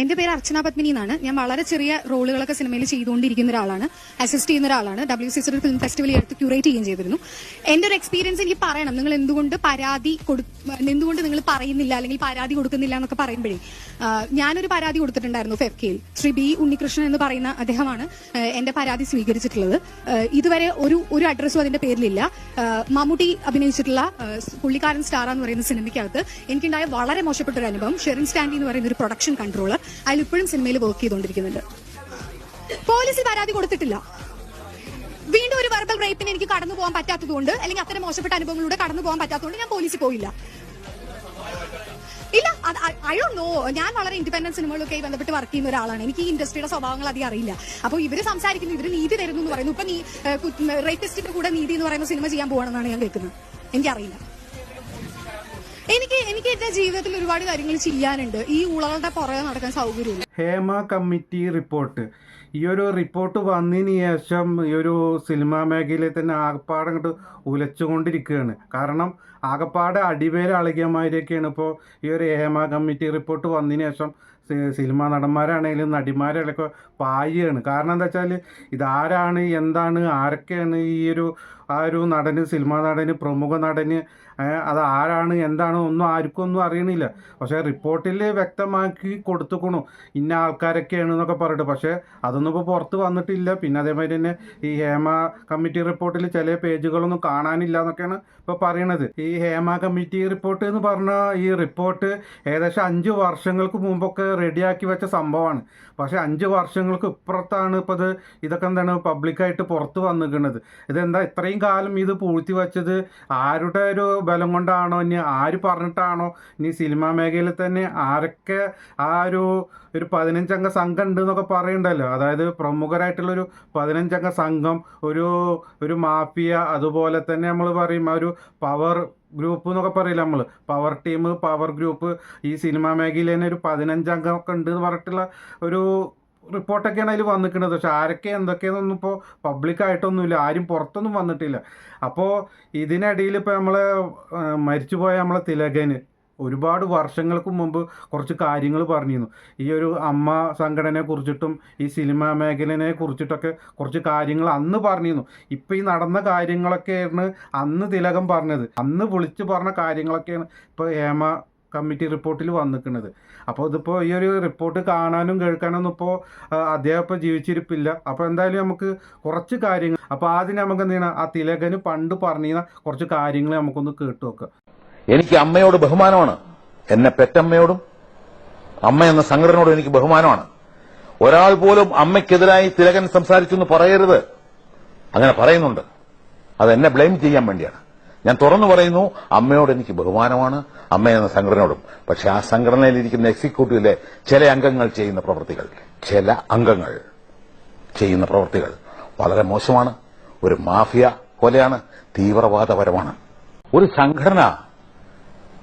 എന്റെ പേര് അർച്ചന പത്മിനി എന്നാണ്. ഞാൻ വളരെ ചെറിയ റോളുകളൊക്കെ സിനിമയിൽ ചെയ്തുകൊണ്ടിരിക്കുന്ന ഒരാളാണ്. അസിസ്റ്റ് ചെയ്യുന്ന ഒരാളാണ്. ഡബ്ല്യു സി ഫിലിം ഫെസ്റ്റിവൽ എടുത്ത് ക്യൂറേറ്റ് ചെയ്യുകയും ചെയ്തിരുന്നു. എന്റെ ഒരു എക്സ്പീരിയൻസ് എനിക്ക് പറയണം. നിങ്ങൾ എന്തുകൊണ്ട് പരാതി കൊടു എന്തുകൊണ്ട് നിങ്ങൾ പറയുന്നില്ല? അല്ലെങ്കിൽ പരാതി കൊടുക്കുന്നില്ല എന്നൊക്കെ പറയുമ്പോഴേ ഞാനൊരു പരാതി കൊടുത്തിട്ടുണ്ടായിരുന്നു ഫെഫ്കയിൽ ശ്രീ ബി ഉണ്ണികൃഷ്ണൻ എന്ന് പറയുന്ന അദ്ദേഹമാണ് എന്റെ പരാതി സ്വീകരിച്ചിട്ടുള്ളത്. ഇതുവരെ ഒരു ഒരു അഡ്രസ്സും അതിന്റെ പേരിലില്ല. മമ്മൂട്ടി അഭിനയിച്ചിട്ടുള്ള പുള്ളിക്കാരൻ സ്റ്റാർ എന്ന് പറയുന്ന സിനിമയ്ക്കകത്ത് എനിക്കുണ്ടായ വളരെ മോശപ്പെട്ട ഒരു അനുഭവം. ഷെറിൻ സ്റ്റാൻഡി എന്ന് പറയുന്ന ഒരു പ്രൊഡക്ഷൻ കൺട്രോളർ അതിൽ ഇപ്പോഴും സിനിമയിൽ വർക്ക് ചെയ്തുകൊണ്ടിരിക്കുന്നുണ്ട് പോലീസിൽ പരാതി കൊടുത്തിട്ടില്ല. വീണ്ടും ഒരു വെർബൽ റേപ്പിന് എനിക്ക് കടന്നു പോകാൻ പറ്റാത്തതുകൊണ്ട് അല്ലെങ്കിൽ അത്തരം മോശപ്പെട്ട അനുഭവങ്ങളിലൂടെ കടന്നു പോകാൻ പറ്റാത്തതുകൊണ്ട് ഞാൻ പോലീസിൽ പോയില്ല. ഇല്ല ഐ ഡോ നോ ഞാൻ വളരെ ഇൻഡിപെൻഡന്റ് സിനിമകളൊക്കെ ബന്ധപ്പെട്ട് വർക്ക് ചെയ്യുന്ന ഒരാളാണ്. എനിക്ക് ഈ ഇൻഡസ്ട്രിയുടെ സ്വഭാവങ്ങൾ അധികം അറിയില്ല. അപ്പോൾ ഇവർ സംസാരിക്കുന്നു ഇവർ നീതി തരുന്നു എന്ന് പറയുന്നു. ഇപ്പൊ നീ റേപ്പിസ്റ്റിന്റെ കൂടെ നീതി എന്ന് പറയുന്ന സിനിമ ചെയ്യാൻ പോകണമെന്നാണ് ഞാൻ കേൾക്കുന്നത്. എനിക്കറിയില്ല. എനിക്ക് എനിക്ക് എന്റെ ജീവിതത്തിൽ ഒരുപാട് കാര്യങ്ങൾ ചെയ്യാനുണ്ട്. ഈ ഉളകളുടെ പുറകെ നടക്കാൻ സൗകര്യമില്ല. Hema committee report. ഈ ഒരു റിപ്പോർട്ട് വന്നതിന് ശേഷം ഈ ഒരു സിനിമാ മേഖലയിൽ തന്നെ ആകപ്പാടെ ഉലച്ചുകൊണ്ടിരിക്കുകയാണ്. കാരണം ആകപ്പാടെ അടിവേര് അളകിയമാരൊക്കെയാണ് ഇപ്പോൾ ഈ ഒരു ഹേമ കമ്മിറ്റി റിപ്പോർട്ട് വന്നതിന് ശേഷം സിനിമാ നടന്മാരാണെങ്കിലും നടിമാരാണെങ്കിലൊക്കെ പായുകയാണ് കാരണം എന്താ വെച്ചാൽ ഇതാരാണ് എന്താണ് ആരൊക്കെയാണ് ഈ ഒരു ആ ഒരു നടന് സിനിമാ നടന് പ്രമുഖ നടന് അത് ആരാണ് എന്താണ് ഒന്നും ആർക്കും ഒന്നും അറിയണില്ല. പക്ഷേ റിപ്പോർട്ടിൽ വ്യക്തമാക്കി കൊടുത്തുക്കണു. ഇന്ന ആൾക്കാരൊക്കെയാണ് എന്നൊക്കെ പറഞ്ഞിട്ട്. പക്ഷേ അതൊന്നും ഇപ്പോൾ പുറത്ത് വന്നിട്ടില്ല. പിന്നെ അതേമാതിരി തന്നെ ഈ ഹേമ കമ്മിറ്റി റിപ്പോർട്ടിൽ ചില പേജുകളൊന്നും കാണാനില്ല എന്നൊക്കെയാണ് ഇപ്പോൾ പറയണത്. ഈ ഹേമ കമ്മിറ്റി റിപ്പോർട്ട് എന്ന് പറഞ്ഞാൽ ഈ റിപ്പോർട്ട് ഏകദേശം അഞ്ച് വർഷങ്ങൾക്ക് മുമ്പൊക്കെ റെഡിയാക്കി വെച്ച സംഭവമാണ്. പക്ഷേ അഞ്ച് വർഷങ്ങൾക്ക് ഇപ്പുറത്താണ് ഇപ്പോൾ അത് ഇതൊക്കെ എന്താണ് പബ്ലിക്കായിട്ട് പുറത്ത് വന്നിരിക്കുന്നത്. ഇതെന്താ ഇത്രയും കാലം ഇത് പൂഴ്ത്തി വച്ചത് ആരുടെ ഒരു ബലം കൊണ്ടാണോ? ഇനി ആര് പറഞ്ഞിട്ടാണോ? ഇനി സിനിമാ മേഖലയിൽ തന്നെ ആരൊക്കെ ആ ഒരു ഒരു പതിനഞ്ചംഗ സംഘം ഉണ്ട് എന്നൊക്കെ പറയുന്നുണ്ടല്ലോ അതായത് പ്രമുഖരായിട്ടുള്ളൊരു പതിനഞ്ചംഗ സംഘം ഒരു ഒരു മാഫിയ അതുപോലെ തന്നെ നമ്മൾ പറയും ഒരു പവർ ഗ്രൂപ്പ് എന്നൊക്കെ പറയില്ല നമ്മൾ പവർ ടീം പവർ ഗ്രൂപ്പ് ഈ സിനിമാ മേഖലയിൽ തന്നെ ഒരു പതിനഞ്ചംഗമൊക്കെ ഉണ്ട് എന്ന് പറഞ്ഞിട്ടുള്ള ഒരു റിപ്പോർട്ടൊക്കെയാണ് അതിൽ വന്നിരിക്കുന്നത് പക്ഷെ ആരൊക്കെ എന്തൊക്കെയാണെന്നൊന്നും ഇപ്പോൾ പബ്ലിക്കായിട്ടൊന്നുമില്ല ആരും പുറത്തൊന്നും വന്നിട്ടില്ല. അപ്പോൾ ഇതിനിടയിൽ ഇപ്പോൾ നമ്മൾ മരിച്ചുപോയ നമ്മളെ തിലകന് ഒരുപാട് വർഷങ്ങൾക്ക് മുമ്പ് കുറച്ച് കാര്യങ്ങൾ പറഞ്ഞിരുന്നു. ഈ ഒരു അമ്മ സംഘടനയെ കുറിച്ചിട്ടും ഈ സിനിമാ മേഖലനെ കുറിച്ചിട്ടൊക്കെ കുറച്ച് കാര്യങ്ങൾ അന്ന് പറഞ്ഞിരുന്നു. ഇപ്പം ഈ നടന്ന കാര്യങ്ങളൊക്കെയാണ് അന്ന് തിലകം പറഞ്ഞത്. അന്ന് വിളിച്ച് പറഞ്ഞ കാര്യങ്ങളൊക്കെയാണ് ഇപ്പോൾ ഹേമ കമ്മിറ്റി റിപ്പോർട്ടിൽ വന്നിക്കുന്നത് അപ്പോൾ ഇതിപ്പോൾ ഈ ഒരു റിപ്പോർട്ട് കാണാനും കേൾക്കാനൊന്നും ഇപ്പോൾ അദ്ദേഹം ഇപ്പോൾ ജീവിച്ചിരിപ്പില്ല. അപ്പോൾ എന്തായാലും നമുക്ക് കുറച്ച് കാര്യങ്ങൾ അപ്പോൾ ആദ്യം നമുക്ക് എന്ത് ചെയ്യണം? ആ തിലകന് പണ്ട് പറഞ്ഞിരുന്ന കുറച്ച് കാര്യങ്ങൾ നമുക്കൊന്ന് കേട്ടു നോക്കാം. എനിക്ക് അമ്മയോട് ബഹുമാനമാണ്. എന്നെ പെറ്റമ്മയോടും അമ്മ എന്ന സംഘടനയോടും എനിക്ക് ബഹുമാനമാണ്. ഒരാൾ പോലും അമ്മയ്ക്കെതിരായി തിലകൻ സംസാരിച്ചു എന്ന് പറയരുത്. അങ്ങനെ പറയുന്നുണ്ട്. അത് എന്നെ ബ്ലെയിം ചെയ്യാൻ വേണ്ടിയാണ്. ഞാൻ തുറന്നു പറയുന്നു അമ്മയോട് എനിക്ക് ബഹുമാനമാണ് അമ്മ എന്ന സംഘടനയോടും. പക്ഷെ ആ സംഘടനയിലിരിക്കുന്ന എക്സിക്യൂട്ടീവിലെ ചില അംഗങ്ങൾ ചെയ്യുന്ന പ്രവൃത്തികൾ ചില അംഗങ്ങൾ ചെയ്യുന്ന പ്രവൃത്തികൾ വളരെ മോശമാണ്. ഒരു മാഫിയ പോലെയാണ് തീവ്രവാദപരമാണ്. ഒരു സംഘടന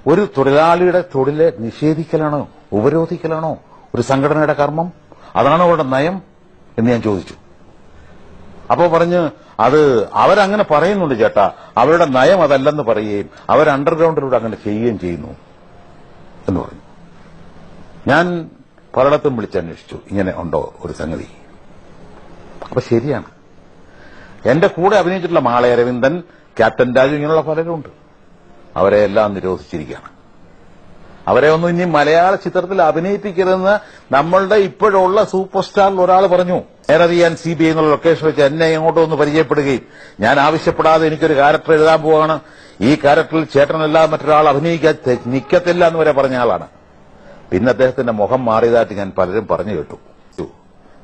ഒരു തൊഴിലാളിയുടെ തൊഴിലെ നിഷേധിക്കലാണോ ഉപരോധിക്കലാണോ ഒരു സംഘടനയുടെ കർമ്മം? അതാണ് അവരുടെ നയം എന്ന് ഞാൻ ചോദിച്ചു. അപ്പോ പറഞ്ഞ് അത് അവരങ്ങനെ പറയുന്നുണ്ട് ചേട്ടാ അവരുടെ നയം അതല്ലെന്ന് പറയുകയും അവർ അണ്ടർഗ്രൗണ്ടിലൂടെ അങ്ങനെ ചെയ്യുകയും ചെയ്യുന്നു എന്ന് പറഞ്ഞു. ഞാൻ പലയിടത്തും വിളിച്ചന്വേഷിച്ചു ഇങ്ങനെ ഉണ്ടോ ഒരു സംഗതി. അപ്പൊ ശരിയാണ്. എന്റെ കൂടെ അഭിനയിച്ചിട്ടുള്ള മാളയ അരവിന്ദൻ ക്യാപ്റ്റൻ രാജു ഇങ്ങനെയുള്ള പലരും ഉണ്ട് അവരെ എല്ലാം നിരോധിച്ചിരിക്കുകയാണ്. അവരെ ഒന്നും ഇനി മലയാള ചിത്രത്തിൽ അഭിനയിപ്പിക്കരുതെന്ന് നമ്മളുടെ ഇപ്പോഴുള്ള സൂപ്പർ സ്റ്റാറിൽ ഒരാൾ പറഞ്ഞു. നേരറിയാൻ സി ബി ഐ എന്നുള്ള ലൊക്കേഷൻ വെച്ച് എന്നെ എങ്ങോട്ട് ഒന്ന് പരിചയപ്പെടുകയും. ഞാൻ ആവശ്യപ്പെടാതെ എനിക്കൊരു ക്യാരക്ടർ എഴുതാൻ പോവാണ്. ഈ ക്യാരക്ടറിൽ ചേട്ടനല്ലാതെ മറ്റൊരാൾ അഭിനയിക്കാൻ നിൽക്കത്തില്ല എന്ന് വരെ പറഞ്ഞ ആളാണ്. പിന്നെ അദ്ദേഹത്തിന്റെ മുഖം മാറിയതായിട്ട് ഞാൻ പലരും പറഞ്ഞു കേട്ടു.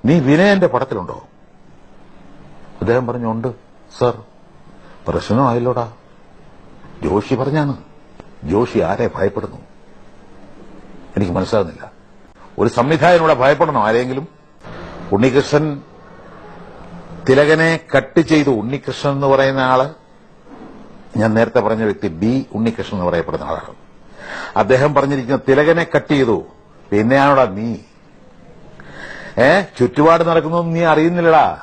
നീ വിനയന്റെ പടത്തിലുണ്ടോ? അദ്ദേഹം പറഞ്ഞു ഉണ്ട് സർ. പ്രശ്നമായല്ലോടാ. ജോഷി പറഞ്ഞാണ്. ജോഷി ആരെ ഭയപ്പെടുന്നു? എനിക്ക് മനസ്സിലാകുന്നില്ല. ഒരു സംവിധായകനോടെ ഭയപ്പെടണം ആരെങ്കിലും ഉണ്ണികൃഷ്ണൻ തിലകനെ കട്ട് ചെയ്തു ഉണ്ണികൃഷ്ണൻ എന്ന് പറയുന്ന ആൾ. ഞാൻ നേരത്തെ പറഞ്ഞ വ്യക്തി ബി ഉണ്ണികൃഷ്ണൻ എന്ന് പറയപ്പെടുന്ന ആളാണ്. അദ്ദേഹം പറഞ്ഞിരിക്കുന്ന തിലകനെ കട്ട് ചെയ്തു. പിന്നെയാണോടാ നീ? ഏ? ചുറ്റുപാട് നടക്കുന്നതും നീ അറിയുന്നില്ലടാ.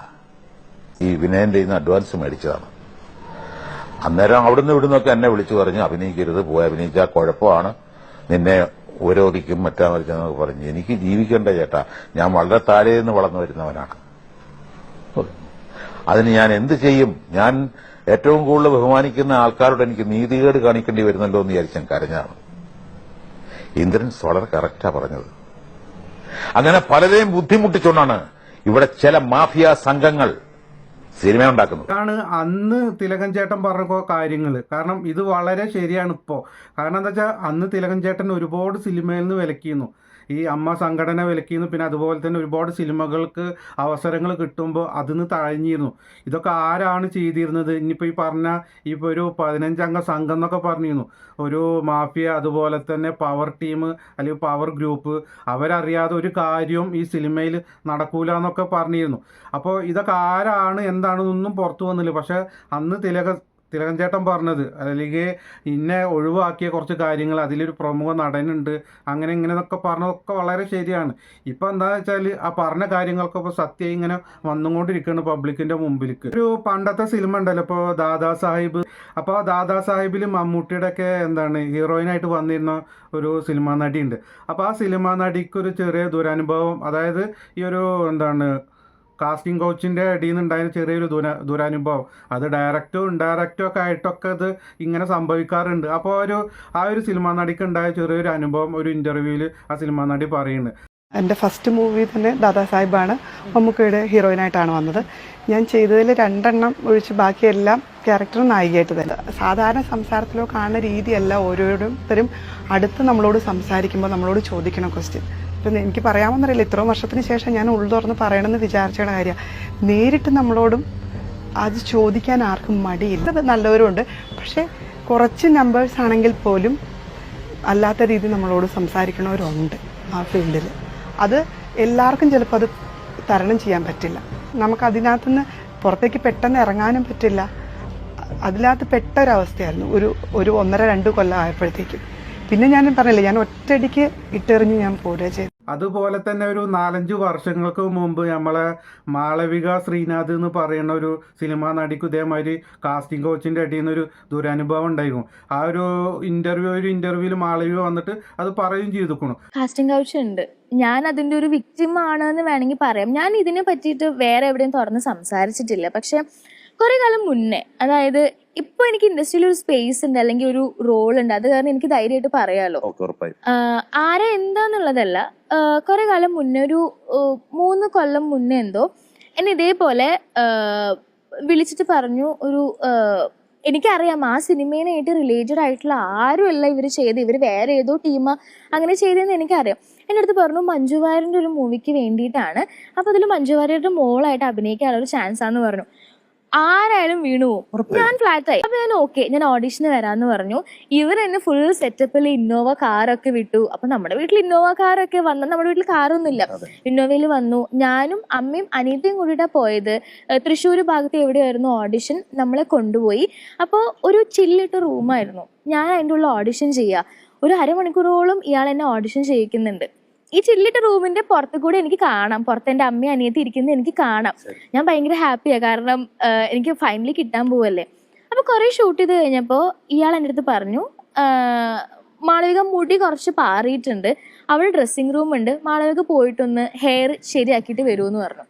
ഈ വിനയന്റെ ഇന്ന് അഡ്വാൻസ് മേടിച്ചതാണ്. അന്നേരം അവിടുന്ന് ഇവിടുന്നൊക്കെ എന്നെ വിളിച്ചു പറഞ്ഞു അഭിനയിക്കരുത് പോയി അഭിനയിച്ചാൽ കുഴപ്പമാണ്. നിന്നെ ഉപരോധിക്കും മറ്റാ മരിച്ചെന്നൊക്കെ പറഞ്ഞു. എനിക്ക് ജീവിക്കേണ്ട ചേട്ടാ. ഞാൻ വളരെ താഴെ നിന്ന് വളർന്നു വരുന്നവനാണ്. അതിന് ഞാൻ എന്ത് ചെയ്യും? ഞാൻ ഏറ്റവും കൂടുതൽ ബഹുമാനിക്കുന്ന ആൾക്കാരോട് എനിക്ക് നീതികേട് കാണിക്കേണ്ടി വരുന്നല്ലോ എന്ന് വിചാരിച്ചാൽ കരഞ്ഞാണ് ഇന്ദ്രൻസ് വളരെ കറക്റ്റാ പറഞ്ഞത്. അങ്ങനെ പലരെയും ബുദ്ധിമുട്ടിച്ചുകൊണ്ടാണ് ഇവിടെ ചില മാഫിയ സംഘങ്ങൾ സിനിമ ഉണ്ടാക്കുന്നത് ആണ് അന്ന് തിലകൻ ചേട്ടൻ പറഞ്ഞ കാര്യങ്ങൾ കാരണം ഇത് വളരെ ശരിയാണ് ഇപ്പോ. കാരണം എന്താ വെച്ചാൽ അന്ന് തിലകൻ ചേട്ടൻ ഒരുപാട് സിനിമയിൽ നിന്ന് വിലക്കിയിരുന്നു. ഈ അമ്മ സംഘടന വിലക്കിയിരുന്നു. പിന്നെ അതുപോലെ തന്നെ ഒരുപാട് സിനിമകൾക്ക് അവസരങ്ങൾ കിട്ടുമ്പോൾ അതിന്ന് തഴഞ്ഞിരുന്നു. ഇതൊക്കെ ആരാണ് ചെയ്തിരുന്നത്? ഇനിയിപ്പോൾ ഈ പറഞ്ഞ ഇപ്പോൾ ഒരു പതിനഞ്ചംഗ സംഘം എന്നൊക്കെ പറഞ്ഞിരുന്നു. ഒരു മാഫിയ അതുപോലെ തന്നെ പവർ ടീം അല്ലെങ്കിൽ പവർ ഗ്രൂപ്പ് അവരറിയാതെ ഒരു കാര്യവും ഈ സിനിമയിൽ നടക്കൂല എന്നൊക്കെ പറഞ്ഞിരുന്നു. അപ്പോൾ ഇതൊക്കെ ആരാണ് എന്താണെന്നൊന്നും പുറത്തു വന്നില്ല. പക്ഷേ അന്ന് തിലക തിലകൻ ചേട്ടൻ പറഞ്ഞത്. അല്ലെങ്കിൽ ഇന്നെ ഒഴിവാക്കിയ കുറച്ച് കാര്യങ്ങൾ അതിലൊരു പ്രമുഖ നടനുണ്ട് അങ്ങനെ ഇങ്ങനെ എന്നൊക്കെ പറഞ്ഞതൊക്കെ വളരെ ശരിയാണ്. ഇപ്പം എന്താണെന്ന് വെച്ചാൽ ആ പറഞ്ഞ കാര്യങ്ങൾക്കൊക്കെ സത്യം ഇങ്ങനെ വന്നുകൊണ്ടിരിക്കുകയാണ് പബ്ലിക്കിന്റെ മുമ്പിലേക്ക്. ഒരു പണ്ടത്തെ സിനിമ ഉണ്ടല്ലോ ഇപ്പോൾ ദാദാ സാഹിബ് അപ്പോൾ ആ ദാദാ സാഹിബിൽ മമ്മൂട്ടിയുടെ ഒക്കെ എന്താണ് ഹീറോയിനായിട്ട് വന്നിരുന്ന ഒരു സിനിമാ നടിയുണ്ട്. അപ്പോൾ ആ സിനിമാ നടിക്കൊരു ചെറിയ ദുരനുഭവം അതായത് ഈ ഒരു എന്താണ് കാസ്റ്റിംഗ് കോച്ചിന്റെ അടിയിൽ നിന്നുണ്ടായ ചെറിയൊരു ദുര ദുരനുഭവം. അത് ഡയറക്റ്റും ഇൻഡയറക്റ്റും ഒക്കെ ആയിട്ടൊക്കെ അത് ഇങ്ങനെ സംഭവിക്കാറുണ്ട്. അപ്പോൾ ഒരു ആ ഒരു സിനിമാ നടിക്ക് ഉണ്ടായ ചെറിയൊരു അനുഭവം ഒരു ഇന്റർവ്യൂവിൽ ആ സിനിമാ നടി പറയുന്നുണ്ട് എന്റെ ഫസ്റ്റ് മൂവി തന്നെ ദാദാ സാഹിബാണ് മമ്മൂക്കയുടെ ഹീറോയിനായിട്ടാണ് വന്നത്. ഞാൻ ചെയ്തതിൽ രണ്ടെണ്ണം ഒഴിച്ച് ബാക്കിയെല്ലാം ക്യാരക്ടർ നായികയായിട്ട് തന്നെ. സാധാരണ സംസാരത്തിലോ കാണുന്ന രീതിയല്ല ഓരോരുത്തരും അടുത്ത് നമ്മളോട് സംസാരിക്കുമ്പോൾ നമ്മളോട് ചോദിക്കണം ക്വസ്റ്റ്യൻ ഇപ്പം എനിക്ക് പറയാമെന്നറിയില്ല. ഇത്രയും വർഷത്തിന് ശേഷം ഞാൻ ഉള്ളു തുറന്ന് പറയണമെന്ന് വിചാരിച്ചയുടെ കാര്യമാണ് നേരിട്ട് നമ്മളോടും അത് ചോദിക്കാൻ ആർക്കും മടിയില്ല. നല്ലവരുണ്ട് പക്ഷേ കുറച്ച് നമ്പേഴ്സ് ആണെങ്കിൽ പോലും അല്ലാത്ത രീതി നമ്മളോട് സംസാരിക്കണവരുണ്ട് ആ ഫീൽഡിൽ അത് എല്ലാവർക്കും ചിലപ്പോൾ അത് തരണം ചെയ്യാൻ പറ്റില്ല. നമുക്ക് അതിനകത്തുനിന്ന് പുറത്തേക്ക് പെട്ടെന്ന് ഇറങ്ങാനും പറ്റില്ല. അതിനകത്ത് പെട്ട ഒരവസ്ഥയായിരുന്നു ഒരു ഒരു ഒന്നര രണ്ട് കൊല്ലം ആയപ്പോഴത്തേക്കും. പിന്നെ ഞാൻ പറഞ്ഞില്ലേ ഞാൻ ഒറ്റയടിക്ക് ഇട്ടെറിഞ്ഞ് ഞാൻ പോരുക ചെയ്തു അതുപോലെ തന്നെ ഒരു നാലഞ്ച് വർഷങ്ങൾക്ക് മുമ്പ് നമ്മളെ മാളവിക ശ്രീനാഥ് എന്ന് പറയുന്ന ഒരു സിനിമാ നടിക്ക് ഇതേമാതിരി കാസ്റ്റിംഗ് കോച്ചിന്റെ അടിയിൽ നിന്നൊരു ദുരനുഭവം ഉണ്ടായിരുന്നു. ആ ഒരു ഇന്റർവ്യൂ ഒരു ഇന്റർവ്യൂവിൽ മാളവിക വന്നിട്ട് അത് പറയുകയും ചെയ്തിരിക്കണു കാസ്റ്റിംഗ് കൗച്ച് ഉണ്ട്. ഞാൻ അതിന്റെ ഒരു വിക്ടിം ആണെന്ന് വേണമെങ്കിൽ പറയാം. ഞാൻ ഇതിനെ പറ്റിയിട്ട് വേറെ എവിടെയും തുറന്ന് സംസാരിച്ചിട്ടില്ല. പക്ഷെ കുറെ കാലം മുന്നേ അതായത് ഇപ്പൊ എനിക്ക് ഇൻഡസ്ട്രിയിൽ ഒരു സ്പേസ് ഉണ്ട് അല്ലെങ്കിൽ ഒരു റോൾ ഉണ്ട് അത് കാരണം എനിക്ക് ധൈര്യമായിട്ട് പറയാലോ. ആരെ എന്താന്നുള്ളതല്ല കുറെ കാലം മുന്നേ ഒരു മൂന്ന് കൊല്ലം മുന്നേ എന്തോ എന്നെ ഇതേപോലെ വിളിച്ചിട്ട് പറഞ്ഞു ഒരു എനിക്കറിയാം ആ സിനിമേനായിട്ട് റിലേറ്റഡ് ആയിട്ടുള്ള ആരുമല്ല ഇവർ ചെയ്ത് ഇവർ വേറെ ഏതോ ടീമാ അങ്ങനെ ചെയ്തതെന്ന് എനിക്കറിയാം. എന്റെ അടുത്ത് പറഞ്ഞു മഞ്ജു വാര്യന്റെ ഒരു മൂവിക്ക് വേണ്ടിയിട്ടാണ്. അപ്പോൾ അതിൽ മഞ്ജു വാര്യരുടെ മോളായിട്ട് അഭിനയിക്കാനുള്ള ഒരു ചാൻസ് ആണെന്ന് പറഞ്ഞു. ആരായാലും വീണു പോകും ഞാൻ ഫ്ലാറ്റ് ആയി. അപ്പൊ ഞാൻ ഓക്കെ ഞാൻ ഓഡിഷന് വരാന്ന് പറഞ്ഞു. ഇവർ എന്നെ ഫുൾ സെറ്റപ്പിൽ ഇന്നോവ കാറൊക്കെ വിട്ടു. അപ്പൊ നമ്മുടെ വീട്ടിൽ ഇന്നോവ കാറൊക്കെ വന്ന നമ്മുടെ വീട്ടിൽ കാറൊന്നുമില്ല ഇന്നോവയിൽ വന്നു. ഞാനും അമ്മയും അനിയത്തിയും കൂടിയിട്ടാ പോയത്. തൃശ്ശൂർ ഭാഗത്ത് എവിടെയായിരുന്നു ഓഡിഷൻ നമ്മളെ കൊണ്ടുപോയി. അപ്പോൾ ഒരു ചില്ലിട്ട റൂമായിരുന്നു ഞാൻ അതിന്റെ ഉള്ള ഓഡിഷൻ ചെയ്യുക ഒരു അരമണിക്കൂറോളം ഇയാൾ എന്നെ ഓഡിഷൻ ചെയ്യിക്കുന്നുണ്ട്. ഈ ചില്ലിട്ട റൂമിന്റെ പുറത്തു കൂടെ എനിക്ക് കാണാം. പുറത്ത് എന്റെ അമ്മയും അനിയത്തി ഇരിക്കുന്നത് എനിക്ക് കാണാം. ഞാൻ ഭയങ്കര ഹാപ്പിയാണ് കാരണം എനിക്ക് ഫൈനലി കിട്ടാൻ പോവല്ലേ. അപ്പൊ കുറെ ഷൂട്ട് ചെയ്ത് കഴിഞ്ഞപ്പോ ഇയാൾ എന്റെ അടുത്ത് പറഞ്ഞു മാളവിക മുടി കുറച്ച് പാറിയിട്ടുണ്ട്. അവൾ ഡ്രസ്സിങ് റൂം ഉണ്ട്. മാളവിക പോയിട്ടൊന്ന് ഹെയർ ശരിയാക്കിയിട്ട് വരുമെന്ന് പറഞ്ഞു.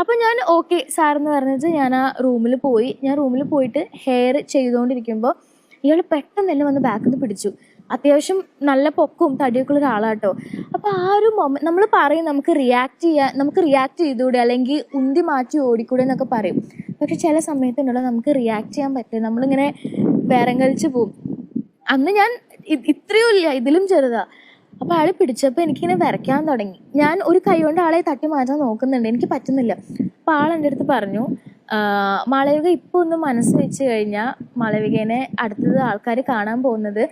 അപ്പൊ ഞാൻ ഓക്കെ സാറെന്ന് എന്ന് പറഞ്ഞിട്ട് ഞാൻ ആ റൂമിൽ പോയി. ഞാൻ റൂമിൽ പോയിട്ട് ഹെയർ ചെയ്തുകൊണ്ടിരിക്കുമ്പോൾ ഇയാൾ പെട്ടെന്ന് തന്നെ വന്ന് ബാക്കിൽ നിന്ന് പിടിച്ചു. അത്യാവശ്യം നല്ല പൊക്കും തടിയൊക്കെ ഒരാളാട്ടോ. അപ്പോൾ ആ ഒരു മൊമ നമ്മൾ പറയും നമുക്ക് റിയാക്ട് ചെയ്യാൻ നമുക്ക് റിയാക്ട് ചെയ്തുകൂടെ അല്ലെങ്കിൽ ഉന്തി മാറ്റി ഓടിക്കൂടെ എന്നൊക്കെ പറയും. പക്ഷെ ചില സമയത്തുണ്ടല്ലോ നമുക്ക് റിയാക്ട് ചെയ്യാൻ പറ്റില്ല. നമ്മളിങ്ങനെ വേറെ കളിച്ച് പോവും. അന്ന് ഞാൻ ഇത്രയും ഇല്ല ഇതിലും ചെറുതാ. അപ്പൊ ആളെ പിടിച്ചപ്പോ എനിക്കിങ്ങനെ വരയ്ക്കാൻ തുടങ്ങി. ഞാൻ ഒരു കൈ കൊണ്ട് ആളെ തട്ടി മാറ്റാൻ നോക്കുന്നുണ്ട്. എനിക്ക് പറ്റുന്നില്ല. അപ്പൊ ആൾ എന്റെ അടുത്ത് പറഞ്ഞു "ആ, മാളവിക ഇപ്പൊ ഒന്ന് മനസ്സ് വെച്ച് കഴിഞ്ഞാൽ മാളവികേനെ അടുത്തത് ആൾക്കാർ കാണാൻ പോകുന്നത്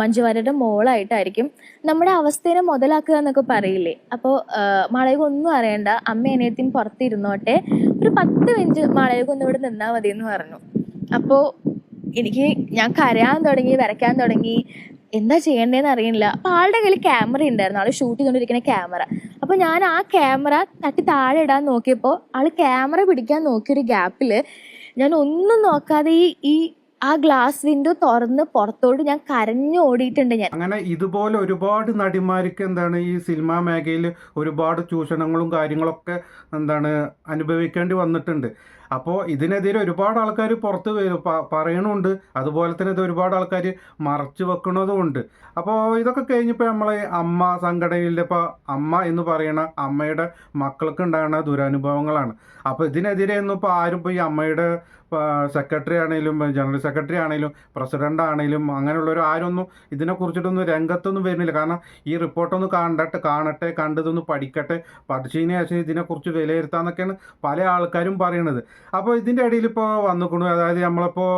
മഞ്ജുവാര്യയുടെ മോളായിട്ടായിരിക്കും. നമ്മുടെ അവസ്ഥേനെ മുതലാക്കുക എന്നൊക്കെ പറയില്ലേ? അപ്പോൾ മാളവിക ഒന്നും അറിയണ്ട. അമ്മ അനിയത്തിന് പുറത്തിരുന്നോട്ടെ. ഒരു പത്ത് മിനിറ്റ് മാളവിക ഒന്നും ഇവിടെ നിന്നാൽ മതി എന്ന് പറഞ്ഞു. അപ്പോൾ എനിക്ക് ഞാൻ കരയാൻ തുടങ്ങി വരയ്ക്കാൻ തുടങ്ങി. എന്താ ചെയ്യേണ്ടതെന്ന് അറിയില്ല. അപ്പൊ ആളുടെ കയ്യിൽ ക്യാമറ ഉണ്ടായിരുന്നു. ആൾ ഷൂട്ട് ചെയ്തുകൊണ്ടിരിക്കുന്ന ക്യാമറ. അപ്പൊ ഞാൻ ആ ക്യാമറ തട്ടി താഴെ ഇടാൻ നോക്കിയപ്പോൾ ആൾ ക്യാമറ പിടിക്കാൻ നോക്കിയൊരു ഗ്യാപ്പിൽ ഞാൻ ഒന്നും നോക്കാതെ ഈ ഈ ആ ഗ്ലാസ് വിൻഡോ തുറന്ന് പുറത്തോട്ട് ഞാൻ കരഞ്ഞു ഓടിയിട്ടുണ്ട് ഞാൻ. അങ്ങനെ ഇതുപോലെ ഒരുപാട് നടിമാർക്ക് എന്താണ് ഈ സിനിമാ മേഖലയിൽ ഒരുപാട് ചൂഷണങ്ങളും കാര്യങ്ങളൊക്കെ എന്താണ് അനുഭവിക്കേണ്ടി വന്നിട്ടുണ്ട്. അപ്പോൾ ഇതിനെതിരെ ഒരുപാട് ആൾക്കാർ പുറത്ത് പറയണുണ്ട്. അതുപോലെ തന്നെ ഇത് ഒരുപാട് ആൾക്കാർ മറച്ചു വെക്കണതുമുണ്ട്. അപ്പോൾ ഇതൊക്കെ കഴിഞ്ഞപ്പോൾ നമ്മളെ അമ്മ സംഘടനയിലെ ഇപ്പോൾ അമ്മ എന്ന് പറയുന്ന അമ്മയുടെ മക്കൾക്ക് ഉണ്ടാകുന്ന ദുരനുഭവങ്ങളാണ്. അപ്പോൾ ഇതിനെതിരെ ഒന്നും ഇപ്പോൾ ആരും ഇപ്പോൾ ഈ അമ്മയുടെ സെക്രട്ടറി ആണെങ്കിലും ജനറൽ സെക്രട്ടറി ആണെങ്കിലും പ്രസിഡന്റ് ആണെങ്കിലും അങ്ങനെയുള്ളവർ ആരൊന്നും ഇതിനെക്കുറിച്ചിട്ടൊന്നും രംഗത്തൊന്നും വരുന്നില്ല. കാരണം ഈ റിപ്പോർട്ടൊന്ന് കണ്ടട്ടെ കാണട്ടെ കണ്ടതൊന്ന് പഠിക്കട്ടെ പഠിച്ചതിന് ശേഷം ഇതിനെക്കുറിച്ച് വിലയിരുത്താന്നൊക്കെയാണ് പല ആൾക്കാരും പറയണത്. അപ്പോൾ ഇതിന്റെ ഇടയിൽ ഇപ്പോൾ വന്നുകൊണ്ടു അതായത് നമ്മളിപ്പോൾ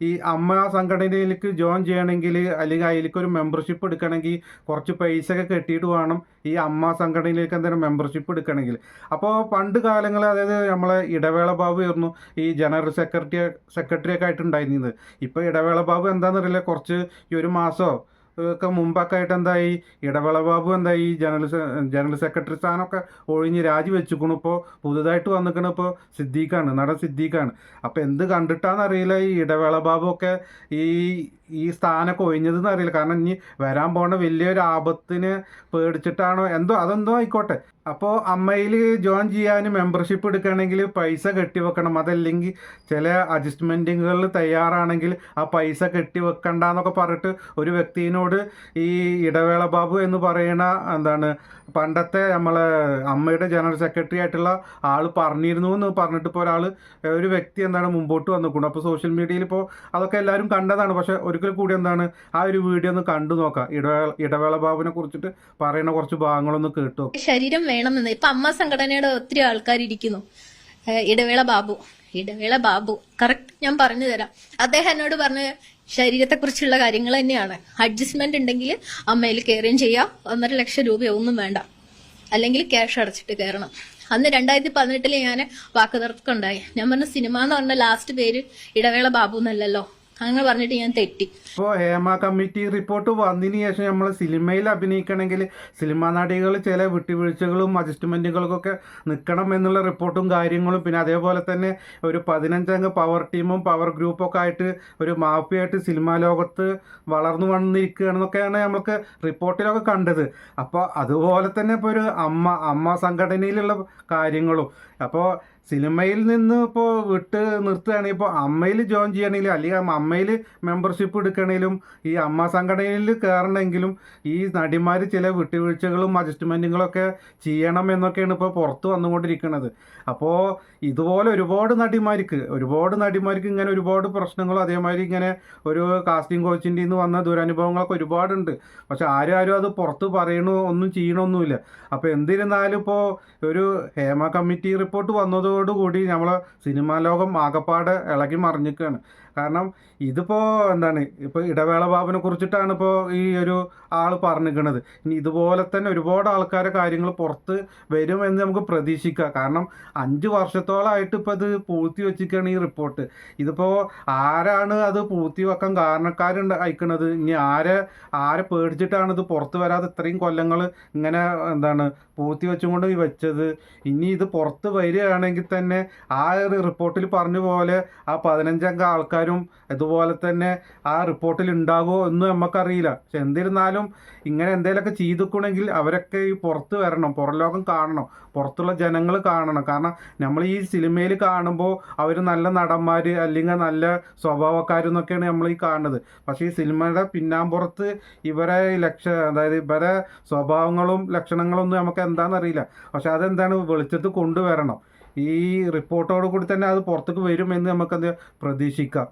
ഈ അമ്മ സംഘടനയിലേക്ക് ജോയിൻ ചെയ്യണമെങ്കിൽ അല്ലെങ്കിൽ അതിലേക്ക് ഒരു മെമ്പർഷിപ്പ് എടുക്കണമെങ്കിൽ കുറച്ച് പൈസ ഒക്കെ കെട്ടിയിട്ട് വേണം ഈ അമ്മ സംഘടനയിലേക്ക് എന്തെങ്കിലും മെമ്പർഷിപ്പ് എടുക്കണമെങ്കിൽ. അപ്പോൾ പണ്ട് കാലങ്ങളിൽ അതായത് നമ്മളെ ഇടവേള ബാബു ആയിരുന്നു ഈ ജനറൽ സെക്രട്ടറി സെക്രട്ടറി ഒക്കെ ആയിട്ടുണ്ടായിരുന്നത് ഇപ്പോൾ ഇടവേള ബാബു എന്താണെന്നറിയില്ല കുറച്ച് ഈ ഒരു മാസമോ ഒക്കെ മുമ്പൊക്കെ ആയിട്ട് എന്തായി? ഇടവേള ബാബു എന്തായി? ജനറൽ ജനറൽ സെക്രട്ടറി സ്ഥാനമൊക്കെ ഒഴിഞ്ഞ് രാജിവെച്ചുക്കണു ഇപ്പോൾ പുതുതായിട്ട് വന്നിക്കണ ഇപ്പോൾ സിദ്ദീഖാണ് നടൻ സിദ്ദീഖാണ്. അപ്പോൾ എന്ത് കണ്ടിട്ടാണെന്നറിയില്ല ഈ ഇടവേള ബാബു ഒക്കെ ഈ ഈ സ്ഥാനമൊക്കെ ഒഴിഞ്ഞതെന്ന് അറിയില്ല. കാരണം ഇനി വരാൻ പോണ വലിയൊരു ആപത്തിന് പേടിച്ചിട്ടാണോ? എന്തോ അതെന്തോ ആയിക്കോട്ടെ. അപ്പോൾ അമ്മയിൽ ജോയിൻ ചെയ്യാൻ മെമ്പർഷിപ്പ് എടുക്കുകയാണെങ്കിൽ പൈസ കെട്ടിവെക്കണം. അതല്ലെങ്കിൽ ചില അഡ്ജസ്റ്റ്മെന്റുകളിൽ തയ്യാറാണെങ്കിൽ ആ പൈസ കെട്ടിവെക്കണ്ട എന്നൊക്കെ പറഞ്ഞിട്ട് ഒരു വ്യക്തിയോട് ഈ ഇടവേള ബാബു എന്ന് പറയുന്ന എന്താണ് പണ്ടത്തെ നമ്മളെ അമ്മയുടെ ജനറൽ സെക്രട്ടറി ആയിട്ടുള്ള ആൾ പറഞ്ഞിരുന്നു എന്ന് പറഞ്ഞിട്ട് ഇപ്പോൾ ഒരാൾ ഒരു വ്യക്തി എന്താണ് മുമ്പോട്ട് വന്നിട്ടുണ്ട്. അപ്പോൾ സോഷ്യൽ മീഡിയയിൽ ഇപ്പോൾ അതൊക്കെ എല്ലാവരും കണ്ടതാണ്. പക്ഷെ ഒരിക്കൽ കൂടി എന്താണ് ആ ഒരു വീഡിയോ ഒന്ന് കണ്ടു നോക്കാം. ഇടവേള ഇടവേള ബാബുവിനെ കുറിച്ചിട്ട് പറയുന്ന കുറച്ച് ഭാഗങ്ങളൊന്ന് കേട്ടു ശരീരം വേണമെന്ന്. ഇപ്പൊ അമ്മ സംഘടനയുടെ ഒത്തിരി ആൾക്കാർ ഇരിക്കുന്നു. ഇടവേള ബാബു. ഇടവേള ബാബു. കറക്റ്റ് ഞാൻ പറഞ്ഞു തരാം അദ്ദേഹം എന്നോട് പറഞ്ഞ ശരീരത്തെക്കുറിച്ചുള്ള കാര്യങ്ങൾ തന്നെയാണ്. അഡ്ജസ്റ്റ്മെന്റ് ഉണ്ടെങ്കിൽ അമ്മയിൽ കയറുകയും ചെയ്യാം. ഒന്നര ലക്ഷം രൂപയൊന്നും വേണ്ട. അല്ലെങ്കിൽ ക്യാഷ് അടച്ചിട്ട് കയറണം. അന്ന് രണ്ടായിരത്തി പതിനെട്ടിൽ ഞാൻ വാക്കുതർക്കം ഉണ്ടായി. ഞാൻ പറഞ്ഞ സിനിമ എന്ന് പറഞ്ഞ ലാസ്റ്റ് പേര് ഇടവേള ബാബു എന്നല്ലല്ലോ. അങ്ങനെ പറഞ്ഞിട്ട് ഞാൻ തെറ്റി. ഇപ്പോൾ ഹേമ കമ്മിറ്റി റിപ്പോർട്ട് വന്നതിന് ശേഷം നമ്മൾ സിനിമയിൽ അഭിനയിക്കണമെങ്കിൽ സിനിമാ നടികൾ ചില വിട്ടുവീഴ്ചകളും അഡ്ജസ്റ്റ്മെന്റുകൾക്കൊക്കെ നിൽക്കണം എന്നുള്ള റിപ്പോർട്ടും കാര്യങ്ങളും പിന്നെ അതേപോലെ തന്നെ ഒരു പതിനഞ്ചംഗ പവർ ടീമും പവർ ഗ്രൂപ്പും ഒക്കെ ആയിട്ട് ഒരു മാഫിയായിട്ട് സിനിമാ ലോകത്ത് വളർന്നു വന്നിരിക്കുകയാണെന്നൊക്കെയാണ് നമുക്ക് റിപ്പോർട്ടിലൊക്കെ കണ്ടത്. അപ്പോൾ അതുപോലെ തന്നെ ഇപ്പോൾ ഒരു അമ്മ അമ്മ സംഘടനയിലുള്ള കാര്യങ്ങളും. അപ്പോൾ സിനിമയിൽ നിന്ന് ഇപ്പോൾ വിട്ട് നിർത്തുകയാണെങ്കിൽ ഇപ്പോൾ അമ്മയിൽ ജോയിൻ ചെയ്യണമെങ്കിലും അല്ലെങ്കിൽ അമ്മയിൽ മെമ്പർഷിപ്പ് എടുക്കണമെങ്കിലും ഈ അമ്മ സംഘടനയിൽ കയറണമെങ്കിലും ഈ നടിമാർ ചില വിട്ടുവീഴ്ചകളും അഡ്ജസ്റ്റ്മെന്റുകളൊക്കെ ചെയ്യണം എന്നൊക്കെയാണ് ഇപ്പോൾ പുറത്ത് വന്നുകൊണ്ടിരിക്കുന്നത്. അപ്പോൾ ഇതുപോലെ ഒരുപാട് നടിമാർക്ക് ഒരുപാട് നടിമാർക്ക് ഇങ്ങനെ ഒരുപാട് പ്രശ്നങ്ങളും അതേമാതിരി ഇങ്ങനെ ഒരു കാസ്റ്റിംഗ് കോച്ചിന്റെ നിന്ന് വന്ന ദുരനുഭവങ്ങളൊക്കെ ഒരുപാടുണ്ട്. പക്ഷെ ആരും ആരും അത് പുറത്ത് പറയണോ ഒന്നും ചെയ്യണമൊന്നുമില്ല അപ്പോൾ എന്തിരുന്നാലും ഇപ്പോൾ ഒരു ഹേമ കമ്മിറ്റി റിപ്പോർട്ട് വന്നതോടുകൂടി നമ്മൾ സിനിമാ ലോകം ആകപ്പാട് ഇളകി മറിഞ്ഞിക്കുകയാണ് കാരണം ഇതിപ്പോൾ എന്താണ് ഇപ്പോൾ ഇടവേള ബാബുവിനെ കുറിച്ചിട്ടാണ് ഇപ്പോൾ ഈ ഒരു ആൾ പറഞ്ഞിരിക്കുന്നത് ഇനി ഇതുപോലെ തന്നെ ഒരുപാട് ആൾക്കാരെ കാര്യങ്ങൾ പുറത്ത് വരുമെന്ന് നമുക്ക് പ്രതീക്ഷിക്കാം. കാരണം അഞ്ച് വർഷത്തോളമായിട്ട് ഇപ്പോൾ ഇത് പൂഴ്ത്തി വെച്ചിരിക്കുകയാണ് ഈ റിപ്പോർട്ട്. ഇതിപ്പോൾ ആരാണ് അത് പൂഴ്ത്തി വെക്കാൻ കാരണക്കാരുണ്ട് അയക്കുന്നത് ഇനി ആരെ ആരെ പേടിച്ചിട്ടാണ് ഇത് പുറത്ത് വരാതെ ഇത്രയും കൊല്ലങ്ങൾ ഇങ്ങനെ എന്താണ് പൂഴ്ത്തി വെച്ചുകൊണ്ട് വെച്ചത്? ഇനി ഇത് പുറത്ത് വരികയാണെങ്കിൽ തന്നെ ആ റിപ്പോർട്ടിൽ പറഞ്ഞ പോലെ ആ പതിനഞ്ചംഗ ആൾക്കാരും ഇതുപോലെ തന്നെ ആ റിപ്പോർട്ടിൽ ഉണ്ടാകുമോ എന്നും നമുക്കറിയില്ല പക്ഷെ എന്നിരുന്നാലും ഇങ്ങനെ എന്തെങ്കിലുമൊക്കെ ചെയ്തിക്കണമെങ്കിൽ അവരൊക്കെ ഈ പുറത്ത് വരണം പുറം ലോകം കാണണം പുറത്തുള്ള ജനങ്ങൾ കാണണം. കാരണം നമ്മൾ ഈ സിനിമയിൽ കാണുമ്പോൾ അവർ നല്ല നടന്മാർ അല്ലെങ്കിൽ നല്ല സ്വഭാവക്കാരെന്നൊക്കെയാണ് നമ്മൾ ഈ കാണുന്നത്. പക്ഷേ ഈ സിനിമയുടെ പിന്നാമ്പുറത്ത് ഇവരെ ലക്ഷ അതായത് ഇവരെ സ്വഭാവങ്ങളും ലക്ഷണങ്ങളൊന്നും നമുക്ക് എന്താണെന്നറിയില്ല പക്ഷെ അതെന്താണ്? വെളിച്ചത്ത് കൊണ്ടുവരണം. ഈ റിപ്പോർട്ടോട് കൂടി തന്നെ അത് പുറത്തേക്ക് വരുമെന്ന് നമുക്കത് പ്രതീക്ഷിക്കാം.